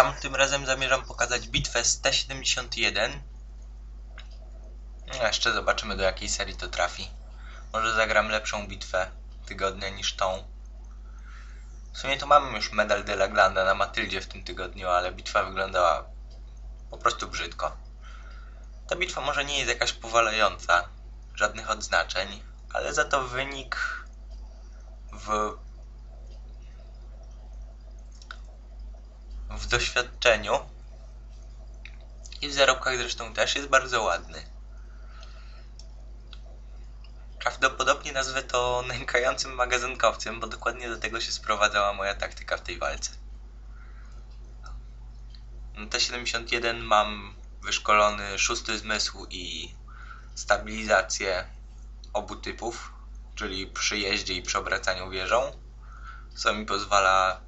Witam, tym razem zamierzam pokazać bitwę z T-71. No, jeszcze zobaczymy do jakiej serii to trafi. Może zagram lepszą bitwę tygodnia niż tą. W sumie to mamy już medal de la Glanda na Matyldzie w tym tygodniu, ale bitwa wyglądała po prostu brzydko. Ta bitwa może nie jest jakaś powalająca, żadnych odznaczeń, ale za to wynik w w doświadczeniu i w zarobkach zresztą też jest bardzo ładny. Prawdopodobnie nazwę to nękającym magazynkowcem, bo dokładnie do tego się sprowadzała moja taktyka w tej walce. Na T-71 mam wyszkolony szósty zmysł i stabilizację obu typów, czyli przy jeździe i przy obracaniu wieżą, co mi pozwala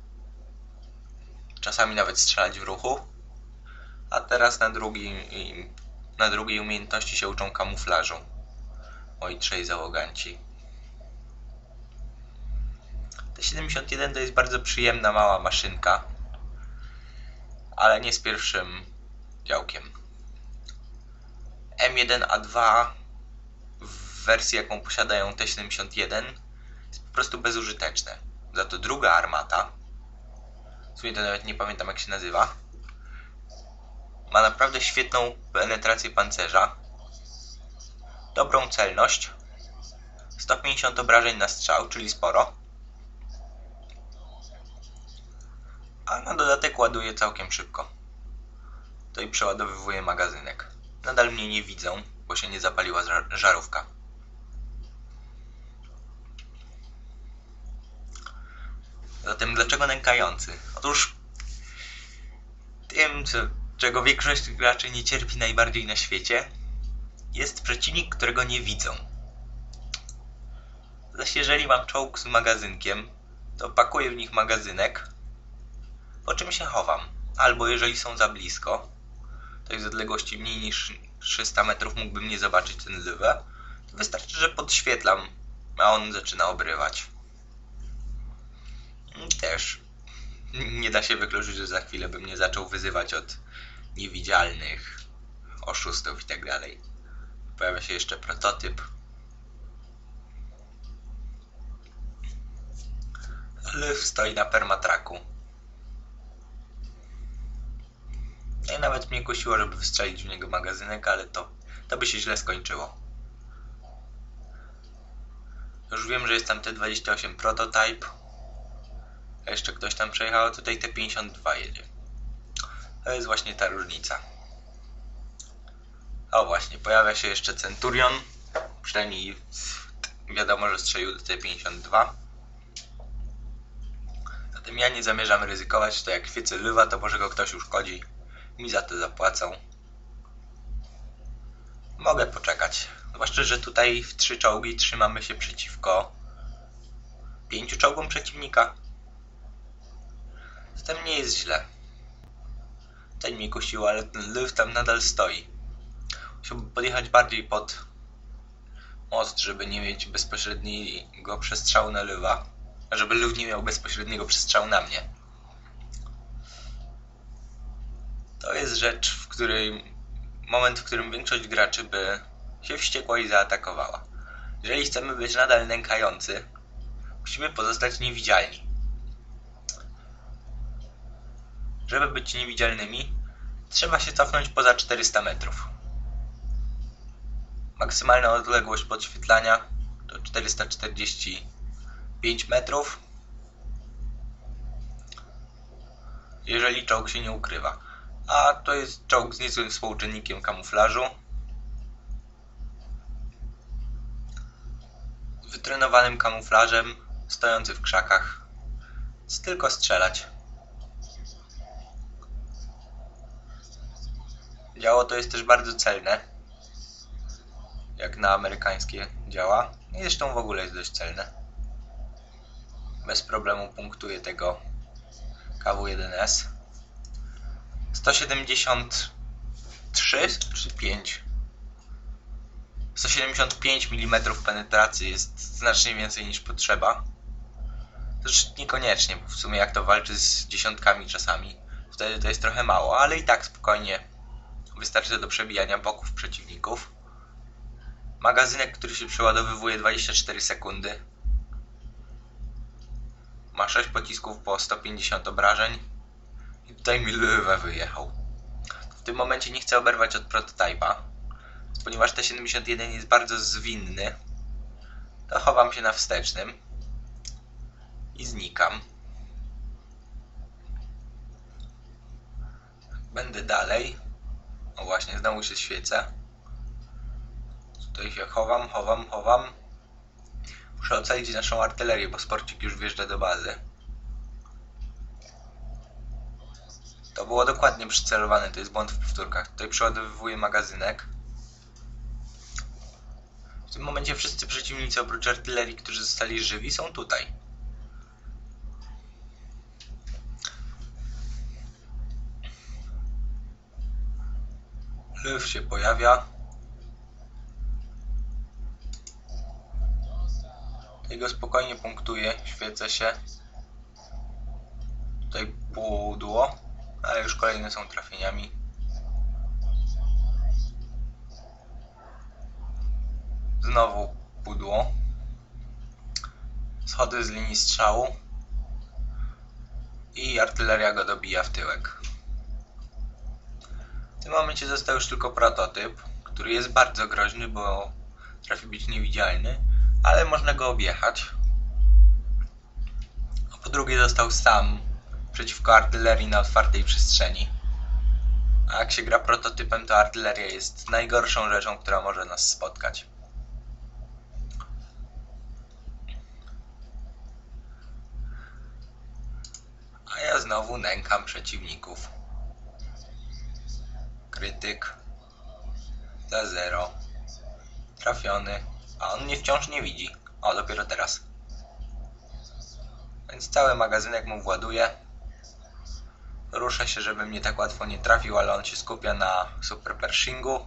czasami nawet strzelać w ruchu. A teraz na, drugi, na drugiej umiejętności się uczą kamuflażu. Moi trzej załoganci. T-71 to jest bardzo przyjemna mała maszynka, ale nie z pierwszym działkiem. M1A2 w wersji jaką posiadają T-71 jest po prostu bezużyteczne. Za to druga armata w to nawet nie pamiętam jak się nazywa. Ma naprawdę świetną penetrację pancerza, dobrą celność, 150 obrażeń na strzał, czyli sporo. A na dodatek ładuje całkiem szybko. To i przeładowywuje magazynek. Nadal mnie nie widzą, bo się nie zapaliła żarówka. Zatem dlaczego nękający? Otóż tym, co, czego większość graczy nie cierpi najbardziej na świecie, jest przeciwnik, którego nie widzą. Zaś jeżeli mam czołg z magazynkiem, to pakuję w nich magazynek, po czym się chowam. Albo jeżeli są za blisko, to jest z odległości mniej niż 300 metrów mógłbym nie zobaczyć ten lwę, to wystarczy, że podświetlam, a on zaczyna obrywać. Też nie da się wykluczyć, że za chwilę bym nie zaczął wyzywać od niewidzialnych oszustów i tak dalej. Pojawia się jeszcze prototyp. Ale stoi na permatraku. No i nawet mnie kusiło, żeby wstrzelić w niego magazynek, ale to, to by się źle skończyło. Już wiem, że jest tam T28 prototype jeszcze ktoś tam przejechał, tutaj te 52 jedzie. To jest właśnie ta różnica. O właśnie, pojawia się jeszcze Centurion. Przynajmniej wiadomo, że strzelił do T52. Zatem ja nie zamierzam ryzykować, to jak chwycę lwa, to może go ktoś uszkodzi. Mi za to zapłacą. Mogę poczekać. Zwłaszcza, że tutaj w trzy czołgi trzymamy się przeciwko pięciu czołgom przeciwnika. Zatem nie jest źle. Ten mi kusił, ale ten lw tam nadal stoi. Musiałbym podjechać bardziej pod most, żeby nie mieć bezpośredniego przestrzału na lwa. A żeby lw nie miał bezpośredniego przestrzału na mnie. To jest rzecz, w której moment, w którym większość graczy by się wściekła i zaatakowała. Jeżeli chcemy być nadal nękający, musimy pozostać niewidzialni. Żeby być niewidzialnymi, trzeba się cofnąć poza 400 metrów. Maksymalna odległość podświetlania to 445 metrów. Jeżeli czołg się nie ukrywa. A to jest czołg z niezłym współczynnikiem kamuflażu. Z wytrenowanym kamuflażem, stojący w krzakach. Jest tylko strzelać. Działo to jest też bardzo celne. Jak na amerykańskie działa. I zresztą w ogóle jest dość celne. Bez problemu punktuje tego KW1S. 173 czy 5? 175 mm penetracji jest znacznie więcej niż potrzeba. Zresztą niekoniecznie, bo w sumie jak to walczy z dziesiątkami czasami, Wtedy to jest trochę mało, ale i tak spokojnie wystarczy do przebijania boków przeciwników. Magazynek, który się przeładowywuje 24 sekundy. Ma 6 pocisków po 150 obrażeń. I tutaj mi lwę wyjechał. W tym momencie nie chcę oberwać od prototypa. Ponieważ T71 jest bardzo zwinny, to chowam się na wstecznym i znikam. Będę dalej. O właśnie, znowu się świecę. Tutaj się chowam, chowam, chowam. Muszę ocalić naszą artylerię, bo sporcik już wjeżdża do bazy. To było dokładnie przycelowane, to jest błąd w powtórkach. Tutaj przeładowywuję magazynek. W tym momencie wszyscy przeciwnicy oprócz artylerii, którzy zostali żywi, są tutaj. Lew się pojawia. Tutaj go spokojnie punktuje, świecę się. Tutaj pudło, ale już kolejne są trafieniami. Znowu pudło. Schody z linii strzału. I artyleria go dobija w tyłek. W tym momencie został już tylko prototyp, który jest bardzo groźny, bo trafi być niewidzialny, ale można go objechać. A po drugie został sam przeciwko artylerii na otwartej przestrzeni. A jak się gra prototypem, to artyleria jest najgorszą rzeczą, która może nas spotkać. A ja znowu nękam przeciwników. Krytyk. Za zero. Trafiony. A on mnie wciąż nie widzi. O, dopiero teraz. Więc cały magazynek mu właduje. Ruszę się, żeby mnie tak łatwo nie trafił, ale on się skupia na super pershingu.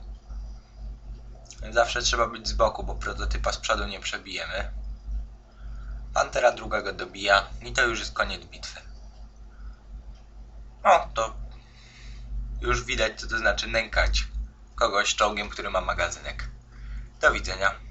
Zawsze trzeba być z boku, bo prototypa z przodu nie przebijemy. Pantera druga go dobija i to już jest koniec bitwy. O, to już widać, co to znaczy nękać kogoś czołgiem, który ma magazynek. Do widzenia.